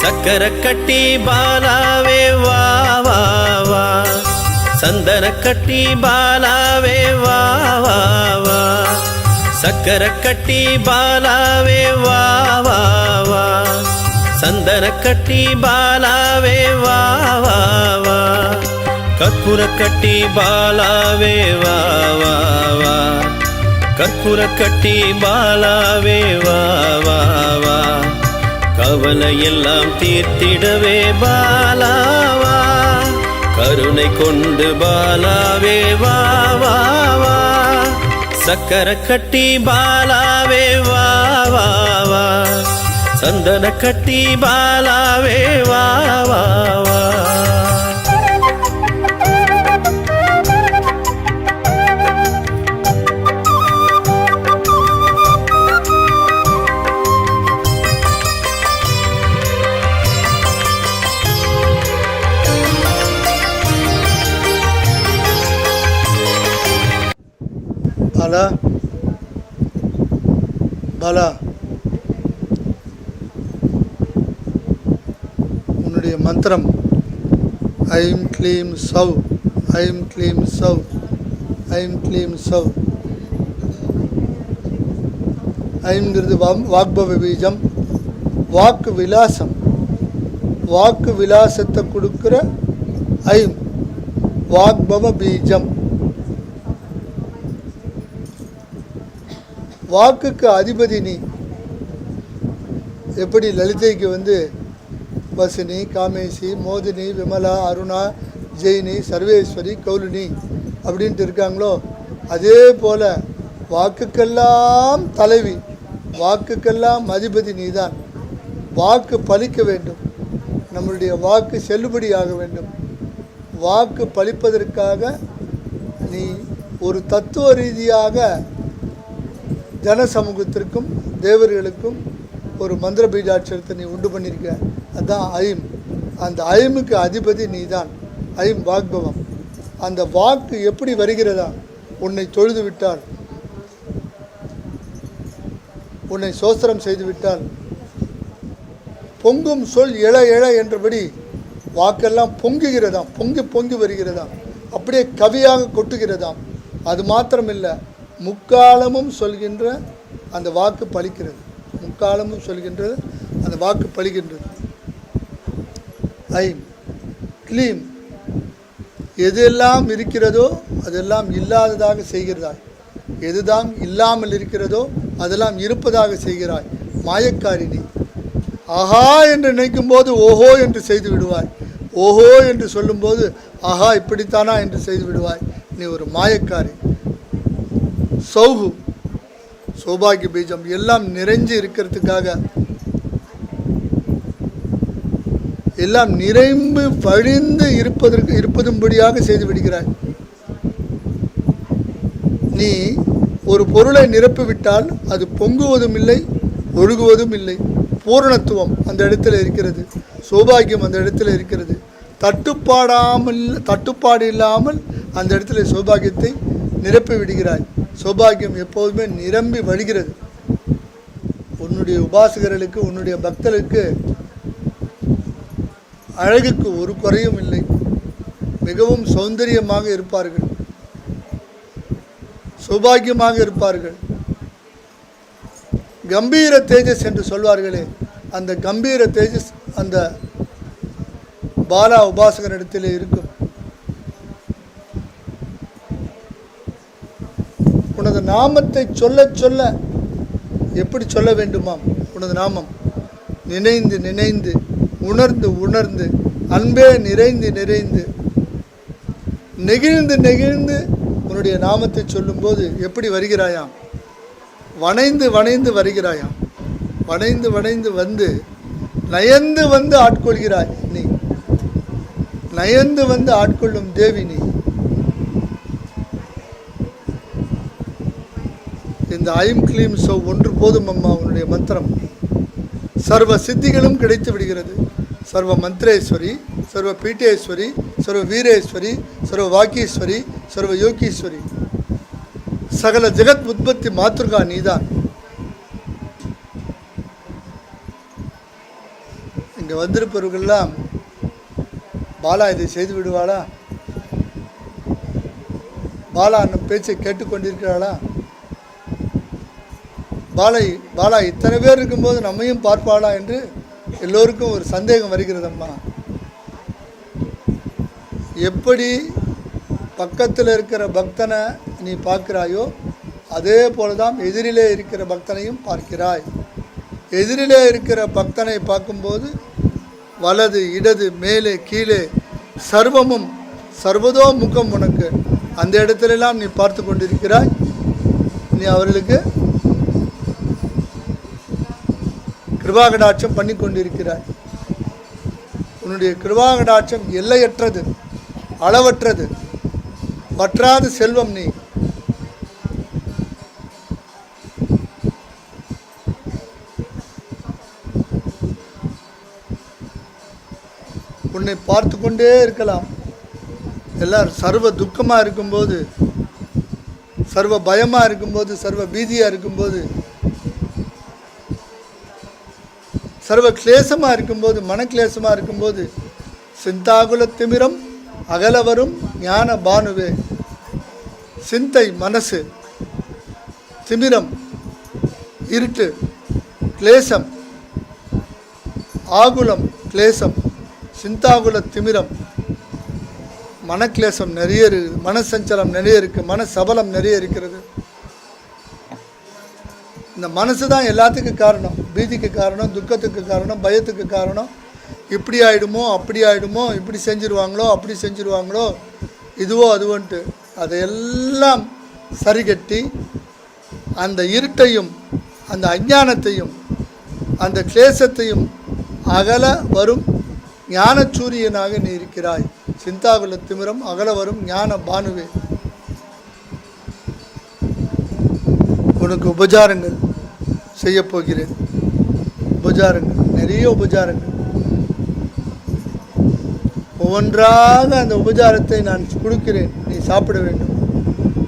சக்கர கட்டி பாலாவே வா. சந்தன கட்டி பாலாவே வா வா சக்கர கட்டி பாலாவே வா வா சந்தன கட்டி பாலாவே வா வா கற்பூர கட்டி பாலாவே வா வா கற்பூர கட்டி பாலாவே வா வா கவலை எல்லாம் தீர்த்திடவே பாலாவா கருணை கொண்டு பாலாவே வா வா வா. சக்கர கட்டி பாலாவே வா வா வா. சந்தன கட்டி பாலாவே வா வா வா. பாலா. உன்னுடைய மந்திரம். ஐம் க்ளீம் சவ் ஐம் க்ளீம் சவ் ஐம் க்ளீம் சவ் ஐம்ங்கிறது வா வாக்பவ பீஜம். வாக்கு விலாசம். வாக்கு விலாசத்தை கொடுக்குற ஐம். வாக்பவ பீஜம். வாக்குக்கு அதிபதி நீ. எப்படி லலிதைக்கு வந்து வசினி காமேசி மோதினி விமலா அருணா ஜெயினி சர்வேஸ்வரி கௌலினி அப்படின்ட்டு இருக்காங்களோ அதே போல் வாக்குக்கெல்லாம் தலைவி வாக்குக்கெல்லாம் அதிபதி நீதான். வாக்கு பலிக்க வேண்டும். நம்மளுடைய வாக்கு செல்லுபடியாக வேண்டும். வாக்கு பலிப்பதற்காக நீ ஒரு தத்துவ ரீதியாக ஜன சமூகத்திற்கும் தேவர்களுக்கும் ஒரு மந்திர பீஜாட்சரத்தை நீ உண்டு பண்ணியிருக்க. அதுதான் ஐம் அந்த ஐமுக்கு அதிபதி நீ தான் ஐம் வாக்பவம். அந்த வாக்கு எப்படி வருகிறதா? உன்னை தொழுது விட்டால். உன்னை சோஸ்திரம் செய்து விட்டால். பொங்கும் சொல் இழ எழ என்றபடி வாக்கெல்லாம் பொங்குகிறதாம். பொங்கி பொங்கி வருகிறதாம். அப்படியே கவியாக கொட்டுகிறதாம். அது மாத்திரமில்லை. முக்காலமும் சொல்கின்ற அந்த வாக்கு பலிக்கிறது முக்காலமும் சொல்கின்றது அந்த வாக்கு பலிக்கின்றது ஐம். க்ளீம். எதெல்லாம் இருக்கிறதோ அதெல்லாம் இல்லாததாக செய்கிறதாய் எதுதான் இல்லாமல் இருக்கிறதோ அதெல்லாம் இருப்பதாக செய்கிறாய். மாயக்காரிணி ஆஹா என்று நினைக்கும் போது ஓஹோ என்று செய்து விடுவாய். ஓஹோ என்று சொல்லும்போது ஆஹா இப்படித்தானா என்று செய்து விடுவாய். நீ ஒரு மாயக்காரி. சௌகு சௌபாகிய பீஜம் எல்லாம் நிறைஞ்சு இருக்கிறதுக்காக எல்லாம் நிறைந்து வழிந்து இருப்பதற்கு இருப்பதும்படியாக செய்து விடுகிறாய். நீ ஒரு பொருளை நிரப்பிவிட்டால் அது பொங்குவதும் இல்லை ஒழுகுவதும் இல்லை. பூரணத்துவம் அந்த இடத்துல இருக்கிறது. சௌபாகியம் அந்த இடத்துல இருக்கிறது. தட்டுப்பாடாமல் தட்டுப்பாடு இல்லாமல் அந்த இடத்துல சௌபாகியத்தை நிரப்பி விடுகிறாய் சௌபாகியம் எப்போதுமே நிரம்பி வழிகிறது. உன்னுடைய உபாசகர்களுக்கு உன்னுடைய பக்தர்களுக்கு அழகுக்கு ஒரு குறையும் இல்லை. மிகவும் சௌந்தரியமாக இருப்பார்கள். சௌபாகியமாக இருப்பார்கள். கம்பீர தேஜஸ் என்று சொல்வார்களே அந்த கம்பீர தேஜஸ் அந்த பாலா உபாசகரிடத்தில் இருக்கும். நாமத்தை சொல்ல சொல்ல எப்படி சொல்ல வேண்டுமாம்? உனது நாமம். நினைந்து நினைந்து உணர்ந்து உணர்ந்து அன்பே நிறைந்து நிறைந்து நெகிழ்ந்து நெகிழ்ந்து உன்னுடைய நாமத்தை சொல்லும்போது எப்படி வருகிறாயாம்? வனைந்து வனைந்து வருகிறாயாம். வனைந்து வனைந்து வந்து நயந்து வந்து ஆட்கொள்கிறாய் நீ. நயந்து வந்து ஆட்கொள்ளும் தேவி நீ. இந்த ஐம் கிளீம் சோ ஒன்று போதும் அம்மா அவனுடைய மந்திரம். சர்வ சித்திகளும் கிடைத்து விடுகிறது. சர்வ மந்திரேஸ்வரி சர்வ பீட்டேஸ்வரி சர்வ வீரேஸ்வரி சர்வ வாக்கீஸ்வரி சர்வ யோகீஸ்வரி. சகல ஜெகத் உற்பத்தி மாத்ருகா நீதான். இங்கே வந்திருப்பவர்கள்லாம் பாலா இதை செய்து விடுவாளா? பாலா நம் பேச்சை கேட்டுக்கொண்டிருக்கிறாளா? பாலை பாலா இத்தனை பேர் இருக்கும்போது நம்மையும் பார்ப்பாளா என்று எல்லோருக்கும் ஒரு சந்தேகம் வருகிறதம்மா எப்படி பக்கத்தில் இருக்கிற பக்தனை நீ பார்க்கிறாயோ அதே போல தான் எதிரிலே இருக்கிற பக்தனையும் பார்க்கிறாய். எதிரிலே இருக்கிற பக்தனை பார்க்கும்போது வலது இடது மேலே கீழே சர்வமும் சர்வதோ முகம் உனக்கு. அந்த இடத்துலலாம் நீ பார்த்து கொண்டிருக்கிறாய். நீ அவர்களுக்கு கிருபாகடாட்சம் பண்ணி கொண்டிருக்கிறாய் உன்னுடைய கிருபாகடாட்சம் எல்லையற்றது அளவற்றது. வற்றாத செல்வம் நீ. உன்னை பார்த்து கொண்டே இருக்கலாம். எல்லாரும் சர்வ துக்கமாக இருக்கும்போது சர்வ பயமாக இருக்கும்போது சர்வ பீதியாக இருக்கும்போது சர்வ கிளேசமாக இருக்கும்போது மனக்லேசமாக இருக்கும்போது சிந்தாகுல திமிரம் அகலவரும் ஞான பானுவே. சிந்தை மனசு திமிரம் இருட்டு கிளேசம் ஆகுலம் கிளேசம் சிந்தாகுல திமிரம் மனக்லேசம் நிறைய இருக்குது மனசஞ்சலம் நிறைய இருக்குது மனசபலம் நிறைய இருக்கிறது. இந்த மனசு தான் எல்லாத்துக்கும் காரணம். பீதிக்கு காரணம் துக்கத்துக்கு காரணம் பயத்துக்கு காரணம். இப்படி ஆகிடுமோ அப்படி ஆயிடுமோ இப்படி செஞ்சுருவாங்களோ அப்படி செஞ்சுருவாங்களோ இதுவோ அதுவோன்ட்டு அதையெல்லாம் சரிகட்டி அந்த இருட்டையும் அந்த அஞ்ஞானத்தையும் அந்த கிளேசத்தையும் அகல வரும் ஞானச்சூரியனாக நீ இருக்கிறாய். சிந்தாகுல திமிரம் அகல வரும் ஞான பானுவே. உனக்கு உபச்சாரங்கள் செய்யப்போகிறேன் உபச்சாரங்கள் நிறைய உபச்சாரங்கள். ஒவ்வொன்றாக அந்த உபச்சாரத்தை நான் கொடுக்கிறேன். நீ சாப்பிட வேண்டும்.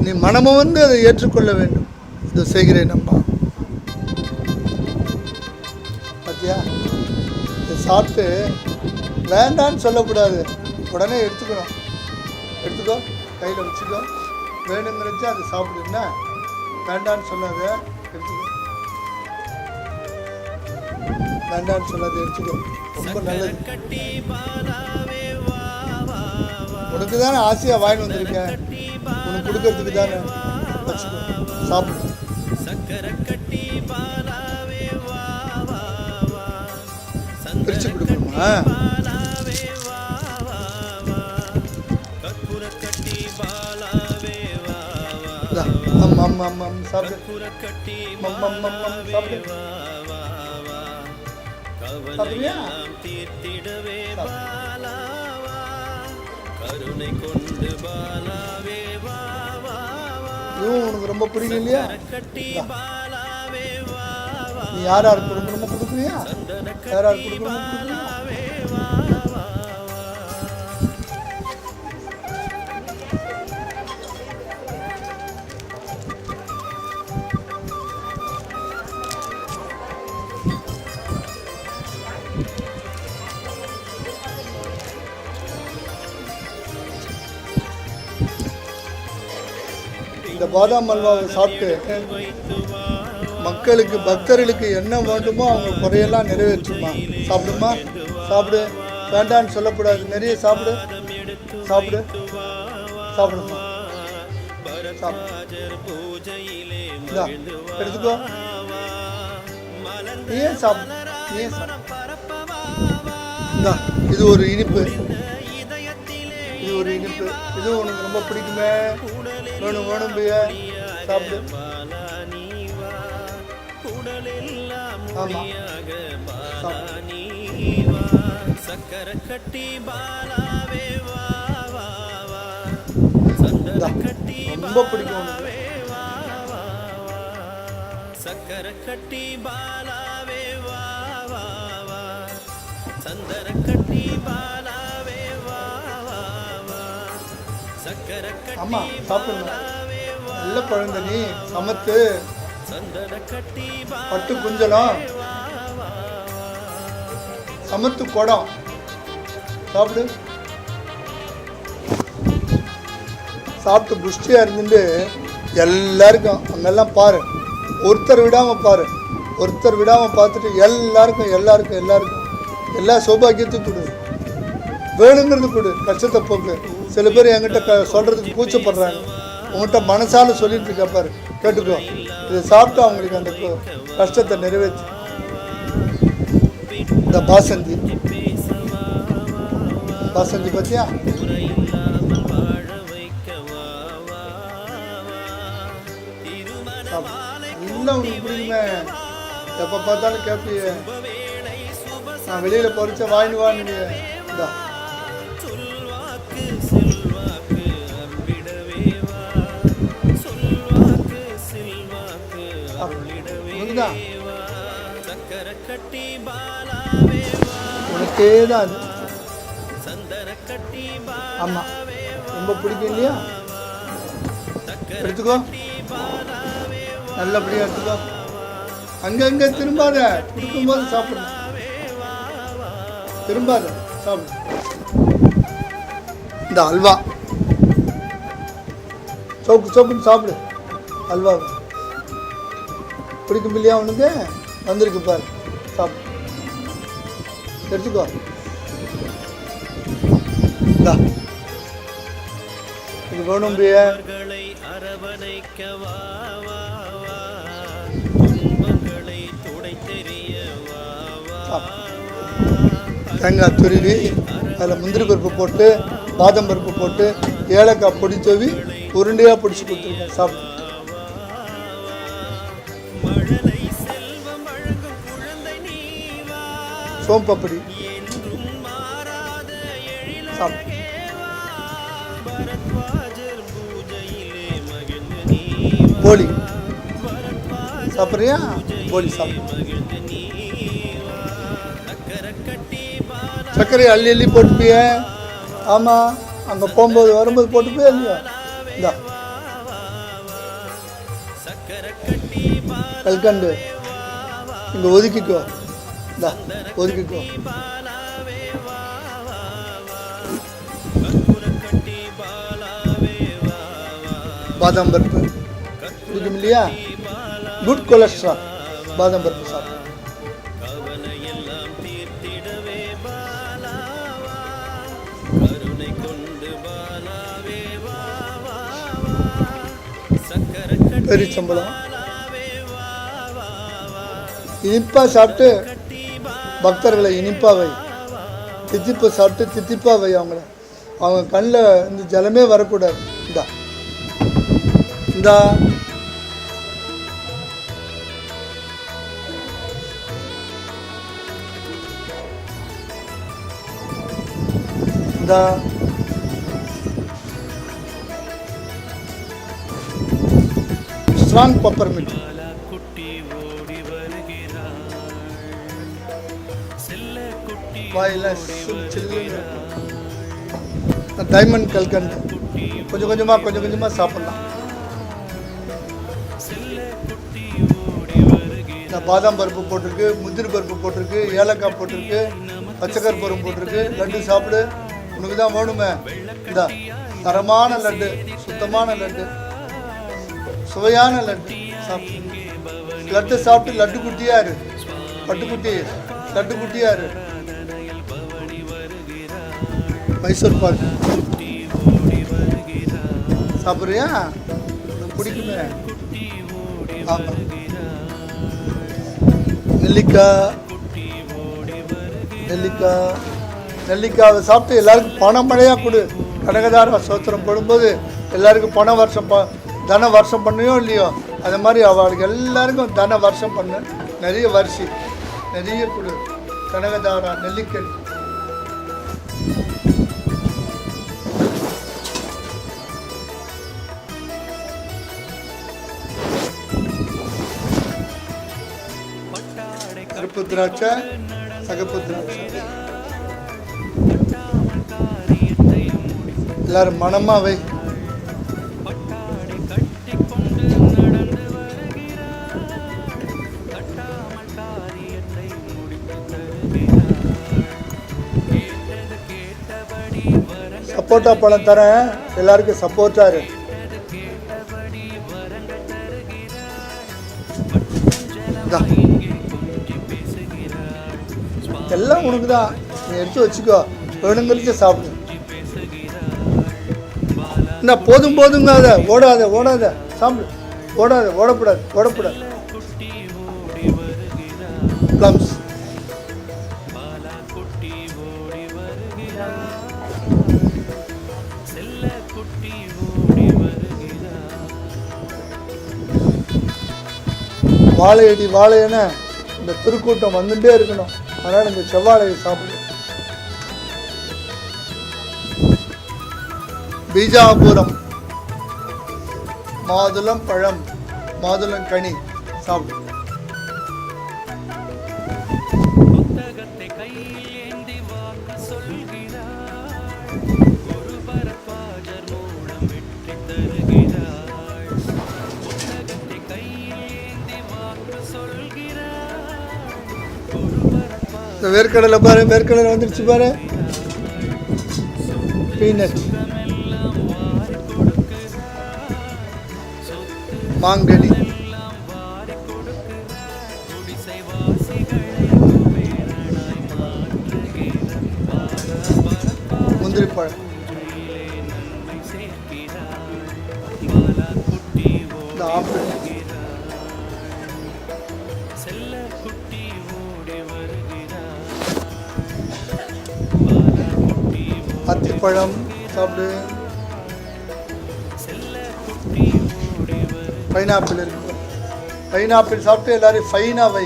நீ மனமும் வந்து அதை ஏற்றுக்கொள்ள வேண்டும். இதை செய்கிறேன் அம்மா. பார்த்தியா இதை சாப்பிட்டு வேண்டான்னு சொல்லக்கூடாது. உடனே எடுத்துக்கணும் எடுத்துக்கோ. கையில் வச்சுக்கோ. வேணுங்கிறச்சா அதை சாப்பிடுன்னா வேண்டான்னு சொல்லாத. வேண்டான்னு சொல்லாத எடுத்துக்கோ. ரொம்ப நல்லது. உனக்கு தானே ஆசையாக வாங்கிட்டு வந்திருக்கேன் உனக்கு கொடுக்கறதுக்கு தானே? வச்சுக்கோ. சாப்பிடு. பிரித்து கொடுக்கணுமா? பாலாவே வா வா வா. கற்பூர கட்டி பாலாவே வா கவலையெல்லாம் தீர்த்திடவே பாலாவா? கருணை கொண்டு பாலாவே வா வா வா இதுவும் உனக்கு ரொம்ப பிடிக்கும் இல்லையா கட்டி பாலாவே வா வா நீ யார் யாருக்கு கொடுக்கணுமோ கொடுக்குறியா யார் யாருக்கு கொடுக்கணுமோ பாதாம் அல்வாவை சாப்பிட்டு மக்களுக்கு பக்தர்களுக்கு என்ன வேண்டுமோ அவங்க குறையெல்லாம் நிறைவேற்றுமா? சாப்பிடுமா? சாப்பிடு. வேண்டான்னு சொல்லக்கூடாது. நிறைய சாப்பிடு. சாப்பிடு. சாப்பிடுமா? சாப்பிடு. எடுத்துக்கோ. ஏன் சாப்பிடு ஏன் சாப்பிடு இது ஒரு இனிப்பு. இது ஒரு இனிப்பு. இது உனக்கு ரொம்ப பிடிக்குமே. வேணும் வேணும் பையா சாப்பிடு. சக்கர கட்டி பாலாவே ரொம்ப பிடிக்கும் சக்கர கட்டி பாலாவே வா வா வா. கட்டி பாலாவே சக்கர ஆமா சாப்பிடணும் நல்ல குழந்தை நீ சமத்து. பட்டு குஞ்சலம். சமத்து குடம். சாப்பிடு. சாப்பிட்டு புஷ்டியாக இருந்துட்டு எல்லாருக்கும் அங்கெல்லாம் பாரு. ஒருத்தர் விடாமல் பாரு. ஒருத்தர் விடாமல் பார்த்துட்டு எல்லாருக்கும் எல்லாருக்கும் எல்லாருக்கும். எல்லா சௌபாகியத்தையும் கொடு. வேணுங்கிறது கொடு. கஷ்டத்தை போக்கு. சில பேர் என்கிட்ட சொல்கிறதுக்கு கூச்சப்படுறாங்க. உங்கள்கிட்ட மனசால சொல்லிட்டு இருக்க பாரு. கேட்டுக்கோ. இதை சாப்பிட்டு அவங்களுக்கு அந்த கஷ்டத்தை நிறைவேற்றி. இந்த பாசந்தி. பாசந்தி பார்த்தியா இல்லாம வாழ எப்போ பார்த்தாலும் கேட்பியே நான் வெளியில் பொறிச்ச வாங்கிட்டு வாங்கினியே இந்தா. உனக்கே தான் ஆமாம் ரொம்ப பிடிக்கும் இல்லையா? எடுத்துக்கோ. நல்லபடியாக எடுத்துக்கோ. அங்கங்கே திரும்பாத. கொடுக்கும்போது சாப்பிடணும் திரும்பாத. சாப்பிடு. இந்த அல்வா. சோக்கு சோக்குன்னு சாப்பிடு. அல்வா. பிடிக்கும் இல்லையா உனக்கு? வந்திருக்கு பாரு. சாப்பிடு. எடுத்துக்கோ. இந்தா. இது வேணும் வா. தேங்காய் துருவி அதில் முந்திரி பருப்பு போட்டு பாதம் பருப்பு போட்டு ஏலக்காய் பொடி தூவி உருண்டையாக பிடிச்சி கொடுத்துருக்கேன் சாப்பிட்டு சோம்பப்படி என்றும் போலி. சாப்பிட்றியா? போலி சாப்பிடு. சர்க்கரை அள்ளி அள்ளி போட்டுப்பிய. ஆமாம் அங்கே போகும்போது வரும்போது போட்டு இல்லையா இந்தா. கல்கண்டு இங்கே ஒதுக்கிக்கோ. இந்தா ஒதுக்கிக்கோ. பாதாம் பருப்பு. இல்லையா குட் கொலஸ்ட்ரால் பாதாம் பருப்பு சாப்பிடு. பெரிய சம்பளம் இனிப்பாக சாப்பிட்டு பக்தர்களை இனிப்பாவை வை. சாப்பிட்டு தித்திப்பாவை அவங்கள. அவங்க கண்ணில் இந்த ஜலமே வரக்கூடாது. இந்தா. இந்தா. இந்தா. ஸ்ட்ராங் பப்பர்மின்ட் பாலா டைமண்ட் கல்கண்டு. கொஞ்சம் கொஞ்சமாக கொஞ்சம் கொஞ்சமாக சாப்பிட்லாம். பாதாம் பருப்பு போட்டிருக்கு முந்திரி பருப்பு போட்டிருக்கு ஏலக்காய் போட்டிருக்கு பச்சைக்கர் பருப்பு போட்டிருக்கு. லட்டு சாப்பிடு. உனக்கு தான் வேணுமே. இந்த தரமான லட்டு சுத்தமான லட்டு. சுவையான லட்டு சாப்பிட்டு லட்டு சாப்பிட்டு லட்டு குட்டியா இரு. பட்டுக்குட்டி லட்டு குட்டியா இரு. மைசூர் பாக். சாப்பிட்றியா? பிடிக்குமே? ஆமாம் நெல்லிக்காய் நெல்லிக்காய் நெல்லிக்காவை சாப்பிட்டு எல்லாருக்கும் பணம் மழையாக கொடு. கனகதார சோத்திரம் போடும்போது எல்லாருக்கும் பண வருஷம் ப தன வருஷம் பண்ணியோ இல்லையோ அது மாதிரி அவளுக்கு எல்லாருக்கும் தன வருஷம் பண்ணு. நிறைய வரிசை நிறைய கொடு கனகதாரா நெல்லிக்கல். திராட்சை சகப்பு திராட்சை. எல்லாரும் மனமா வை. சப்போட்டா பழம் தரேன். எல்லாருக்கும் சப்போர்ட்டா இரு. எல்லாம் உனக்கு தான் நீ எடுத்து வச்சுக்கோ. வேணுங்கிறது சாப்பிடு. என்ன போதும் போதுங்காத ஓடாத ஓடாத. சாப்பிடு. ஓடாத ஓடக்கூடாது ஓடக்கூடாது. ப்ளம்ஸ் வாழையடி வாழையன இந்த திருக்கூட்டம் வந்துட்டே இருக்கணும். அதனால் இந்த செவ்வாழையை சாப்பிடும் பீஜாபுரம். மாதுளம் பழம் மாதுளம் கனி சாப்பிடும் இந்த வேர்க்கடலை பாரு வேர்க்கடலை வந்துருச்சு பாரு. பீனட். மாங்கனி. முந்திரி பழம் பழம் சாப்பிடு. பைனாப்பிள் இருக்கு. பைனாப்பிள் சாப்பிட்டு எல்லாரும் ஃபைனாக வை.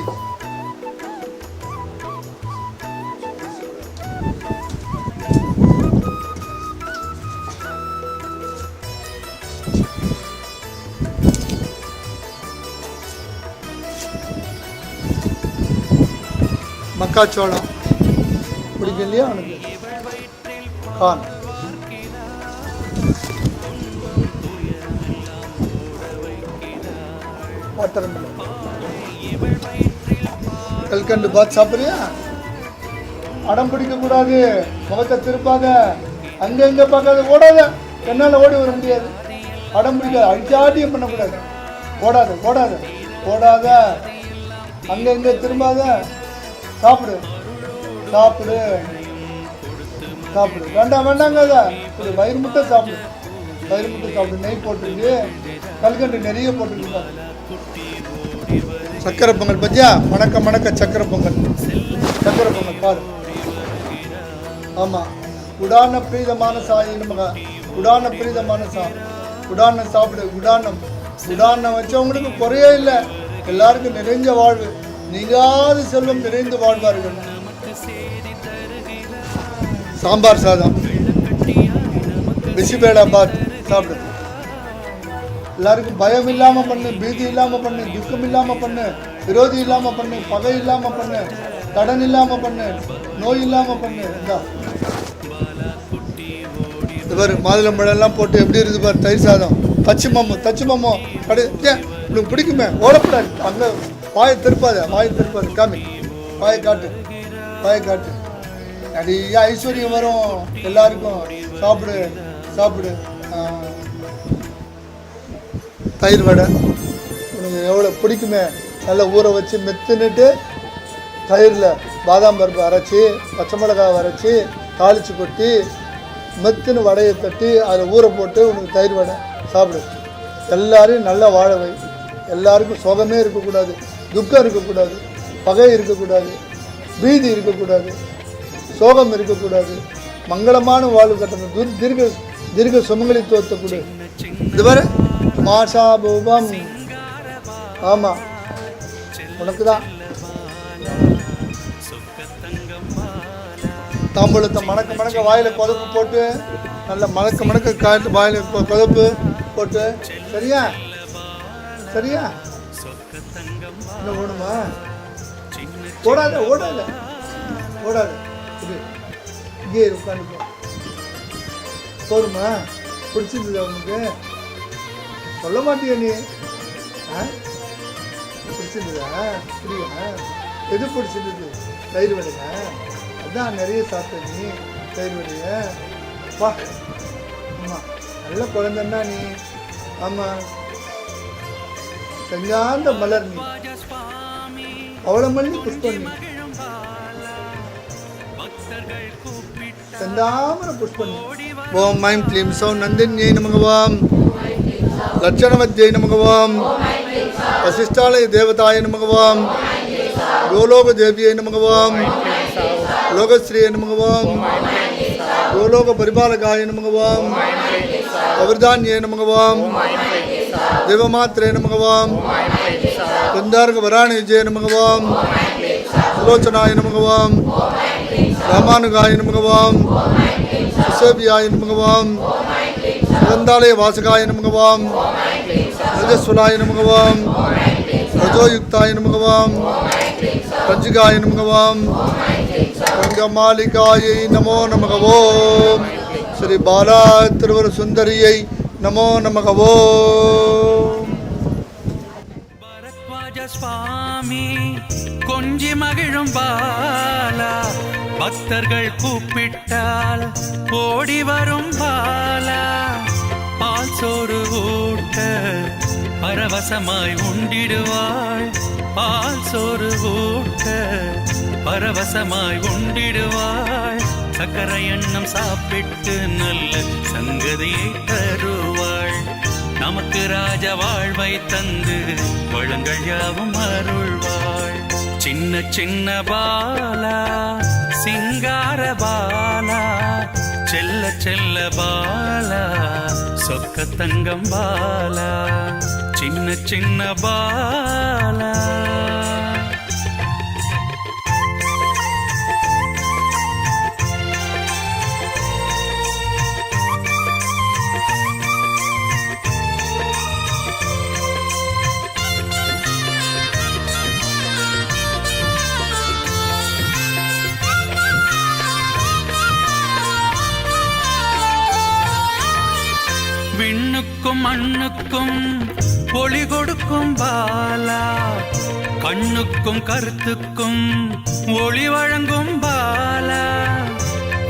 மக்காச்சோளம். பிடிக்கும் இல்லையா பார்ப்பான் கல்கண்டு பாத் சாப்பிட்றியா? அடம் பிடிக்க கூடாது. முகத்தை திருப்பாத. அங்க எங்க பார்க்காத ஓடாத. என்னால் ஓடி வர முடியாது. அடம் பிடிக்காது அடிச்சாட்டியும் பண்ணக்கூடாது. ஓடாத ஓடாத. ஓடாத. அங்க எங்க திரும்பாத. சாப்பிடு. சாப்பிடு. சாப்பிடு. வேண்டாம் வேண்டாங்காத இப்படி வயிறு முட்டை சாப்பிடு. வயிறு முட்டை சாப்பிடு. நெய் போட்டுருக்கு கல்கண்டு நிறைய போட்டிருக்கு சக்கரை பொங்கல் பத்தியா? மணக்க மணக்க சக்கரை பொங்கல். சக்கரை பொங்கல் பாரு. ஆமாம் உடான பிரீதமான சாயி நமக உடான பிரீதமான சா உடானம் சாப்பிடு உடானம் உடானம் வச்சவங்களுக்கு குறையே இல்லை. எல்லாருக்கும் நிறைஞ்ச வாழ்வு. நீங்காத செல்வம் நிறைந்து வாழ்வார்கள். சாம்பார் சாதம். பிசிபேடாபாத் சாப்பிடு. எல்லாருக்கும் பயம் இல்லாமல் பண்ணு பீதி இல்லாமல் பண்ணு துக்கம் இல்லாமல் பண்ணு விரோதி இல்லாமல் பண்ணு பகை இல்லாமல் பண்ணு கடன் இல்லாமல் பண்ணு நோய் இல்லாமல் பண்ணு. இந்தா. இது மாதுளம்பழம்லாம் போட்டு எப்படி இருக்குது பார் தயிர் சாதம். தச்சு மம்மு தச்சு மம்மோ கடை உனக்கு பிடிக்குமே? ஓடப்படாது அங்கே வாயை திருப்பாத வாயை திருப்பாது. காமி. வாயை காட்டு. வாயை காட்டு. நிறைய ஐஸ்வர்யம் வரும். எல்லாருக்கும் சாப்பிடு சாப்பிடு. தயிர் வடை. உனக்கு எவ்வளோ பிடிக்குமே. நல்லா ஊற வச்சு மெத்துன்னுட்டு தயிரில் பாதாம் பருப்பு அரைச்சி பச்சை மிளகாய் அரைச்சி தாளித்து கொட்டி மெத்துன்னு வடையை தட்டி அதில் ஊற போட்டு உனக்கு தயிர் வடை சாப்பிடு. எல்லாரையும் நல்லா வாழ வை. எல்லாருக்கும் சுகமே இருக்கக்கூடாது துக்கம் இருக்கக்கூடாது பகை இருக்கக்கூடாது பீதி இருக்கக்கூடாது. சோகம் இருக்கக்கூடாது. மங்களமான வாழ்வு கட்டணும். துர் தீர்க்க தீர்க்க சுமங்களை தோத்தக்கூடாது இது பாரு மாஷாபூபம் ஆமாம் உனக்கு தான் தாம்பூலத்தை மணக்க மணக்க வாயில் கொதப்பு போட்டு நல்ல மணக்க மணக்க காட்டு வாயில் கொதப்பு போட்டு. சரியா? சரியா? என்ன ஓடுமா? ஓடாத ஓடாத. ஓடாத. இங்கே உட்காந்து போருமா பிடிச்சிருந்தது உனக்கு? சொல்ல மாட்டியா நீ? ஆ? பிடிச்சிருந்ததா? அப்படியா எது பிடிச்சிருந்தது? தயிர் வடையா? அதான் நிறைய சாப்பிட்ட நீ தயிர் வடைய. வா. ஆமாம் நல்ல குழந்தைன்னா நீ. ஆமாம் செஞ்சாந்த மலர் நீ. அவ்வளோ மல்லி புஷ்பம் நீ. செந்தாமரை புஷ்பம் நீ ஓம் மைம் க்ளீம் சௌ நந்தின்யை நமகவாம். லட்சணவத்யை நமகவாம். வசிஷ்டாலய தேவதாய நமகவாம். கோலோக தேவியை நமகவாம். லோகஸ்ரீய நமகவாம். கோலோக பரிபாலகாய நமகவாம். அவர்தான்யே நமகவாம். தேவமாத்திரே நமகவாம். குந்தார்க வராணிஜய நமகவாம். சுலோச்சனாய நமகவாம் ராமானுகாய நமகவாம் சுசேபியாய நமகவாம் சுகந்தாலய வாசகாய நமகவாம் ரஜஸ்வலாய நமகவாம் ரஜோயுக்தாய நமகவாம் பஞ்சிகாய நமகவாம் ரங்கமாலிகாயை நமோ நமகவோம். ஸ்ரீ பாலா திருவர சுந்தரியை நமோ நமகவோம். சுவாமி கொஞ்சி மகிழும் பாலா பக்தர்கள் கூப்பிட்டால் ஓடி வரும் பாலா. பால் சோறு ஊட்ட பரவசமாய் உண்டிடுவாள். பால் சோறு ஊட்ட பரவசமாய் உண்டிடுவாள். சக்கரை எண்ணம் சாப்பிட்டு நல்ல சங்கதியை தரும் நமக்கு ராஜ வாழ்வை தந்து வளங்கள் யாவும் அருள்வாள் சின்ன சின்ன பாலா சிங்கார பாலா செல்ல செல்ல பாலா சொக்க தங்கம் பாலா சின்ன சின்ன பாலா. மண்ணுக்கும் மண்ணுக்கும் ஒளி கொடுக்கும் பாலா. கண்ணுக்கும் கருத்துக்கும் ஒளி வழங்கும் பாலா.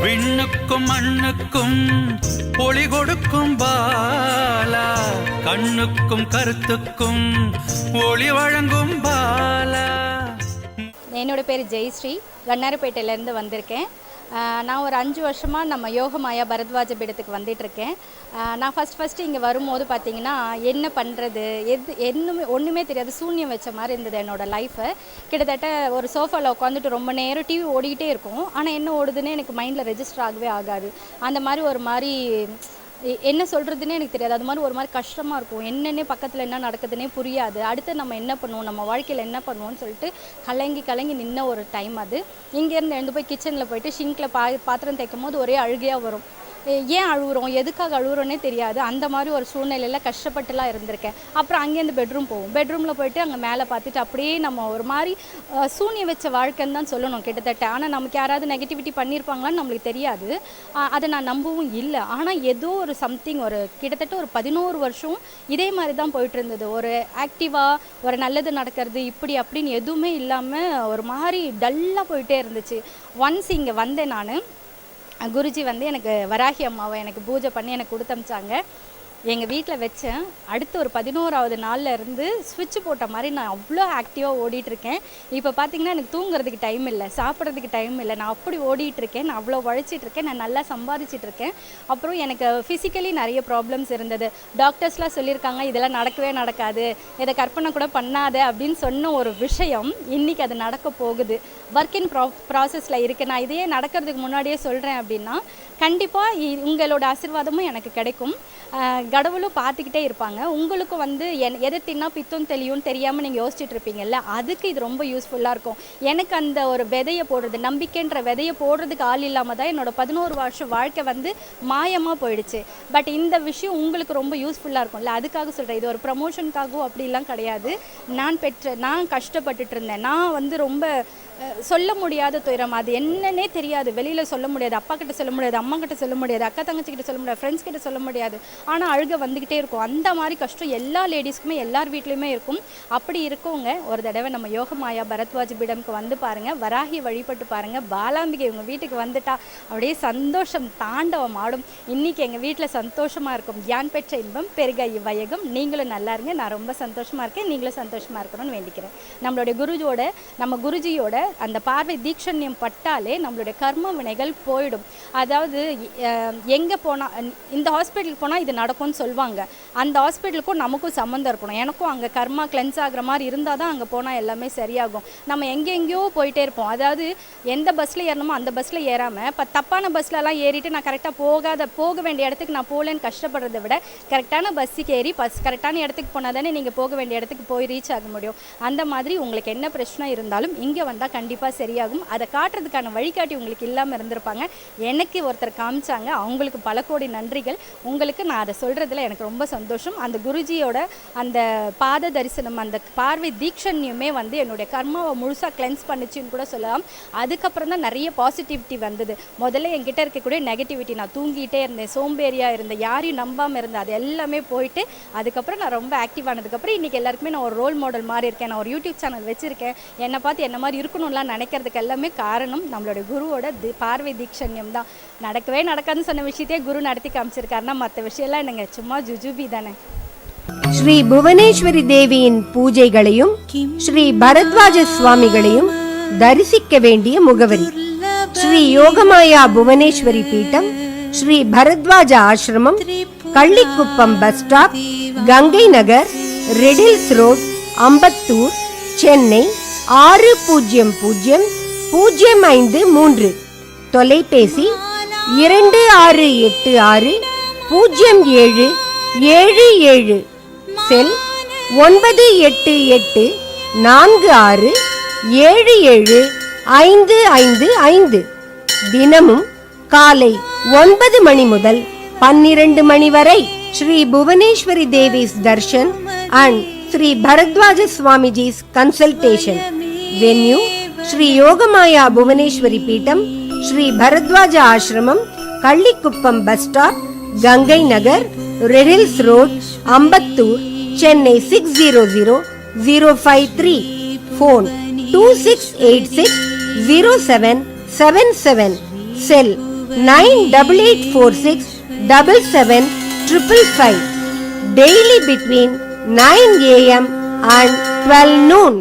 விண்ணுக்கும் மண்ணுக்கும் ஒளி கொடுக்கும் பாலா. கண்ணுக்கும் கருத்துக்கும் ஒளி வழங்கும் பாலா. என்னோட பேர் ஜெயஸ்ரீ. கண்ணாரப்பேட்டையிலேருந்து வந்திருக்கேன். நான் ஒரு அஞ்சு வருஷமாக நம்ம யோகமாயா பரத்வாஜ பீடத்துக்கு வந்துட்டுருக்கேன். நான் ஃபஸ்ட் ஃபஸ்ட்டு இங்கே வரும்போது பார்த்தீங்கன்னா என்ன பண்ணுறது எது என்னமே ஒன்றுமே தெரியாது. சூன்யம் வச்ச மாதிரி இருந்தது என்னோடய லைஃபு கிட்டத்தட்ட ஒரு சோஃபாவில் உட்காந்துட்டு ரொம்ப நேரம் டிவி ஓடிக்கிட்டே இருக்கும். ஆனால் என்ன ஓடுதுன்னு எனக்கு மைண்டில் ரெஜிஸ்டர் ஆகவே ஆகாது. அந்த மாதிரி ஒரு மாதிரி என்ன சொல்கிறதுனே எனக்கு தெரியாது. அது மாதிரி ஒரு மாதிரி கஷ்டமாக இருக்கும். என்னென்ன பக்கத்தில் என்ன நடக்குதுன்னே புரியாது. அடுத்து நம்ம என்ன பண்ணுவோம்? நம்ம வாழ்க்கையில் என்ன பண்ணுவோம்னு சொல்லிட்டு கலங்கி கலங்கி நின்ன ஒரு டைம் அது. இங்கேருந்து எழுந்து போய் கிச்சனில் போயிட்டு ஷிங்கில் பா பாத்திரம் தேய்க்கும் போது ஒரே அழுகையாக வரும். ஏன் அழுகுறோம் எதுக்காக அழுகுறோன்னே தெரியாது. அந்த மாதிரி ஒரு சூழ்நிலையில் கஷ்டப்பட்டுலாம் இருந்திருக்கேன். அப்புறம் அங்கேருந்து பெட்ரூம் போவோம். பெட்ரூமில் போயிட்டு அங்கே மேலே பார்த்துட்டு அப்படியே நம்ம ஒரு மாதிரி சூனிய வச்ச வாழ்க்கைன்னு தான் சொல்லணும் கிட்டத்தட்ட. ஆனால் நமக்கு யாராவது நெகட்டிவிட்டி பண்ணியிருப்பாங்களான்னு நம்மளுக்கு தெரியாது. அதை நான் நம்பவும் இல்லை. ஆனால் ஏதோ ஒரு சம்திங் ஒரு கிட்டத்தட்ட ஒரு பதினோரு வருஷம் இதே மாதிரி தான் போயிட்டு இருந்தது ஒரு ஆக்டிவாக ஒரு நல்லது நடக்கிறது இப்படி அப்படின்னு எதுவுமே இல்லாமல் ஒரு மாதிரி டல்லாக போயிட்டே இருந்துச்சு. ஒன்ஸ் இங்கே வந்தேன் நான் குருஜி வந்து எனக்கு வராகி அம்மாவை எனக்கு பூஜை பண்ணி எனக்கு கொடுத்தமிச்சாங்க. எங்கள் வீட்டில் வச்சேன். அடுத்து ஒரு பதினோராவது நாளில் இருந்து சுவிட்ச் போட்ட மாதிரி நான் அவ்வளோ ஆக்டிவாக ஓடிட்டுருக்கேன். இப்போ பார்த்தீங்கன்னா எனக்கு தூங்குறதுக்கு டைம் இல்லை சாப்பிட்றதுக்கு டைம் இல்லை. நான் அப்படி ஓடிட்டுருக்கேன். நான் அவ்வளோ உழைச்சிட்ருக்கேன் நான் நல்லா சம்பாதிச்சிட்ருக்கேன் அப்புறம் எனக்கு ஃபிசிக்கலி நிறைய ப்ராப்ளம்ஸ் இருந்தது. டாக்டர்ஸ்லாம் சொல்லியிருக்காங்க இதெல்லாம் நடக்கவே நடக்காது. இதை கற்பனை கூட பண்ணாத. அப்படின்னு சொன்ன ஒரு விஷயம் இன்னைக்கு அது நடக்க போகுது. ஒர்க் இன் ப்ரா ப்ராசஸில் இருக்குது நான் இதையே நடக்கிறதுக்கு முன்னாடியே சொல்கிறேன் அப்படின்னா கண்டிப்பாக உங்களோட ஆசீர்வாதமும் எனக்கு கிடைக்கும். கடவுளும் பார்த்துக்கிட்டே இருப்பாங்க. உங்களுக்கும் வந்து என் எதை தின்னா பித்தும் தெளியும் தெரியாமல் நீங்கள் யோசிச்சுட்டு இருப்பீங்கல்ல அதுக்கு இது ரொம்ப யூஸ்ஃபுல்லாக இருக்கும். எனக்கு அந்த ஒரு விதையை போடுறது நம்பிக்கைன்ற விதையை போடுறதுக்கு ஆள் இல்லாமல் தான் என்னோட பதினோரு வருஷம் வாழ்க்கை வந்து மாயமாக போயிடுச்சு. பட் இந்த விஷயம் உங்களுக்கு ரொம்ப யூஸ்ஃபுல்லாக இருக்கும்ல அதுக்காக சொல்கிறேன் இது ஒரு ப்ரமோஷனுக்காகவும் அப்படிலாம் கிடையாது. நான் பெற்ற நான் கஷ்டப்பட்டுட்டு இருந்தேன். நான் வந்து ரொம்ப சொல்ல முடியாத துயரம். அது என்னன்னே தெரியாது. வெளியில் சொல்ல முடியாது. அப்பா கிட்ட சொல்ல முடியாது. அம்மா கிட்ட சொல்ல முடியாது. அக்கா தங்கச்சி கிட்ட சொல்ல முடியாது. ஃப்ரெண்ட்ஸ் கிட்ட சொல்ல முடியாது. ஆனால் அழுக வந்துக்கிட்டே இருக்கும். அந்த மாதிரி கஷ்டம் எல்லா லேடிஸ்க்குமே எல்லார் வீட்லேயுமே இருக்கும். அப்படி இருக்கவங்க ஒரு தடவை நம்ம யோகமாயா பரத்வாஜ் பீடம்க்கு வந்து பாருங்கள் வராகி வழிபட்டு பாருங்கள் பாலாம்பிகை உங்கள் வீட்டுக்கு வந்துட்டா அப்படியே சந்தோஷம் தாண்டவம் ஆடும். இன்றைக்கி எங்கள் வீட்டில் சந்தோஷமாக இருக்கும். யான் பெற்ற இன்பம் பெருக இவ்வையகம் நீங்களும் நல்லா இருங்க. நான் ரொம்ப சந்தோஷமாக இருக்கேன். நீங்களும் சந்தோஷமாக இருக்கணும்னு வேண்டிக்கிறேன். நம்மளுடைய குருஜோட நம்ம குருஜியோட அந்த பார்வை தீட்சண்யம் பட்டாலே நம்மளுடைய கர்ம வினைகள் போயிடும். அதாவது எங்கே போனால் இந்த ஹாஸ்பிட்டலுக்கு போனால் இது நடக்கும்னு சொல்லுவாங்க அந்த ஹாஸ்பிட்டலுக்கும் நமக்கும் சம்மந்தம் இருக்கணும். எனக்கும் அங்கே கர்மா கிளென்ஸ் ஆகிற மாதிரி இருந்தால் தான் அங்கே போனால் எல்லாமே சரியாகும். நம்ம எங்கெங்கேயோ போயிட்டே இருப்போம். அதாவது எந்த பஸ்ஸில் ஏறணுமோ அந்த பஸ்ஸில் ஏறாமல் இப்போ தப்பான பஸ்லலாம் ஏறிட்டு நான் கரெக்டாக போகாத போக வேண்டிய இடத்துக்கு நான் போகலன்னு கஷ்டப்படுறத விட கரெக்டான பஸ்ஸுக்கு ஏறி பஸ் கரெக்டான இடத்துக்கு போனால் தானே நீங்கள் போக வேண்டிய இடத்துக்கு போய் ரீச் ஆக முடியும். அந்த மாதிரி உங்களுக்கு என்ன பிரச்சனை இருந்தாலும் இங்கே வந்தால் கண்டிப்பாக சரியாகும். அதை காட்டுறதுக்கான வழிகாட்டி உங்களுக்கு இல்லாமல் இருந்திருப்பாங்க. எனக்கு ஒருத்தர் காமிச்சாங்க. அவங்களுக்கு பல கோடி நன்றிகள். உங்களுக்கு நான் அதை சொல்கிறதுல எனக்கு ரொம்ப சந்தோஷம். அந்த குருஜியோட அந்த பாத தரிசனம் அந்த பார்வை தீக்ஷன்யுமே வந்து என்னுடைய கர்மாவை முழுசாக கிளென்ஸ் பண்ணுச்சுன்னு கூட சொல்லலாம். அதுக்கப்புறம் தான் நிறைய பாசிட்டிவிட்டி வந்தது. முதல்ல என்கிட்ட இருக்கக்கூடிய நெகட்டிவிட்டி நான் தூங்கிட்டே இருந்தேன். சோம்பேறியாக இருந்தேன். யாரையும் நம்பாமல் இருந்தேன். அது எல்லாமே போயிட்டு அதுக்கப்புறம் நான் ரொம்ப ஆக்டிவ் ஆனதுக்கப்புறம் இன்றைக்கி எல்லாருக்குமே நான் ஒரு ரோல் மாடல் மாதிரி இருக்கேன். நான் ஒரு யூடியூப் சேனல் வச்சுருக்கேன். என்னை பார்த்து என்ன மாதிரி நடக்கணும்லாம் நினைக்கிறதுக்கு எல்லாமே காரணம் நம்மளோட குருவோட தி பார்வை தீட்சண்யம் தான் நடக்கவே நடக்காதுன்னு சொன்ன விஷயத்தையே குரு நடத்தி காமிச்சிருக்காருன்னா மற்ற விஷயம்லாம் என்னங்க சும்மா ஜுஜுபி தானே. ஸ்ரீ புவனேஸ்வரி தேவியின் பூஜைகளையும் ஸ்ரீ பரத்வாஜ சுவாமிகளையும் தரிசிக்க வேண்டிய முகவரி. Sri Yogamaya Bhuvaneswari Peetham Sri Bharadwaja Ashramam Kallikuppam bus stop Ganga Nagar red hills road Ambattur Chennai ஆறு பூஜ்ஜியம் பூஜ்ஜியம் பூஜ்ஜியம் ஐந்து மூன்று. தொலைபேசி இரண்டு ஆறு எட்டு ஆறு பூஜ்ஜியம் ஏழு ஏழு ஏழு. செல் ஒன்பது எட்டு எட்டு நான்கு ஆறு ஏழு ஏழு ஐந்து ஐந்து ஐந்து. தினமும் காலை ஒன்பது மணி முதல் பன்னிரண்டு மணி வரை Sri Bhuvaneswari Devi's Darshan and Sri Bharadwaja Swamiji's consultation venue Sri Yogamaya Bhuvaneswari Peetham Sri Bharadwaja Ashramam Kallikuppam bus stop Ganga Nagar red hills road Ambattur Chennai six zero zero zero five three phone two six eight six zero seven seven seven cell nine double eight four six double seven triple five daily between 9 a.m. and 12 noon.